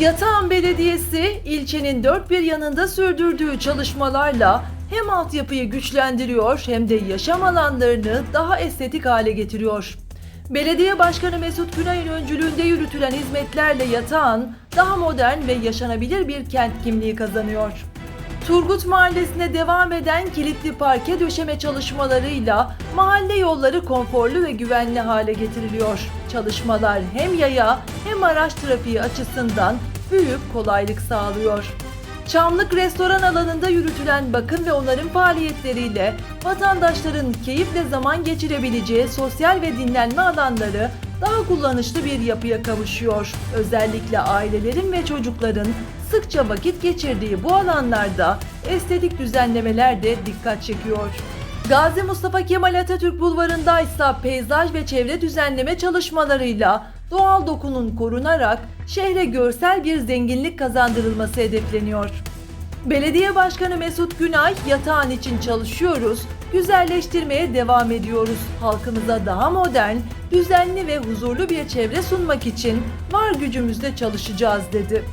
Yatağan Belediyesi ilçenin dört bir yanında sürdürdüğü çalışmalarla hem altyapıyı güçlendiriyor hem de yaşam alanlarını daha estetik hale getiriyor. Belediye Başkanı Mesut Günay'ın öncülüğünde yürütülen hizmetlerle Yatağan daha modern ve yaşanabilir bir kent kimliği kazanıyor. Turgut Mahallesi'ne devam eden kilitli parke döşeme çalışmalarıyla mahalle yolları konforlu ve güvenli hale getiriliyor. Çalışmalar hem yaya hem araç trafiği açısından büyük kolaylık sağlıyor. Çamlık restoran alanında yürütülen bakım ve onarım faaliyetleriyle vatandaşların keyifle zaman geçirebileceği sosyal ve dinlenme alanları daha kullanışlı bir yapıya kavuşuyor. Özellikle ailelerin ve çocukların sıkça vakit geçirdiği bu alanlarda estetik düzenlemeler de dikkat çekiyor. Gazi Mustafa Kemal Atatürk Bulvarı'nda ise peyzaj ve çevre düzenleme çalışmalarıyla doğal dokunun korunarak şehre görsel bir zenginlik kazandırılması hedefleniyor. Belediye Başkanı Mesut Günay yatağın için çalışıyoruz, güzelleştirmeye devam ediyoruz. Halkımıza daha modern, düzenli ve huzurlu bir çevre sunmak için var gücümüzle çalışacağız dedi.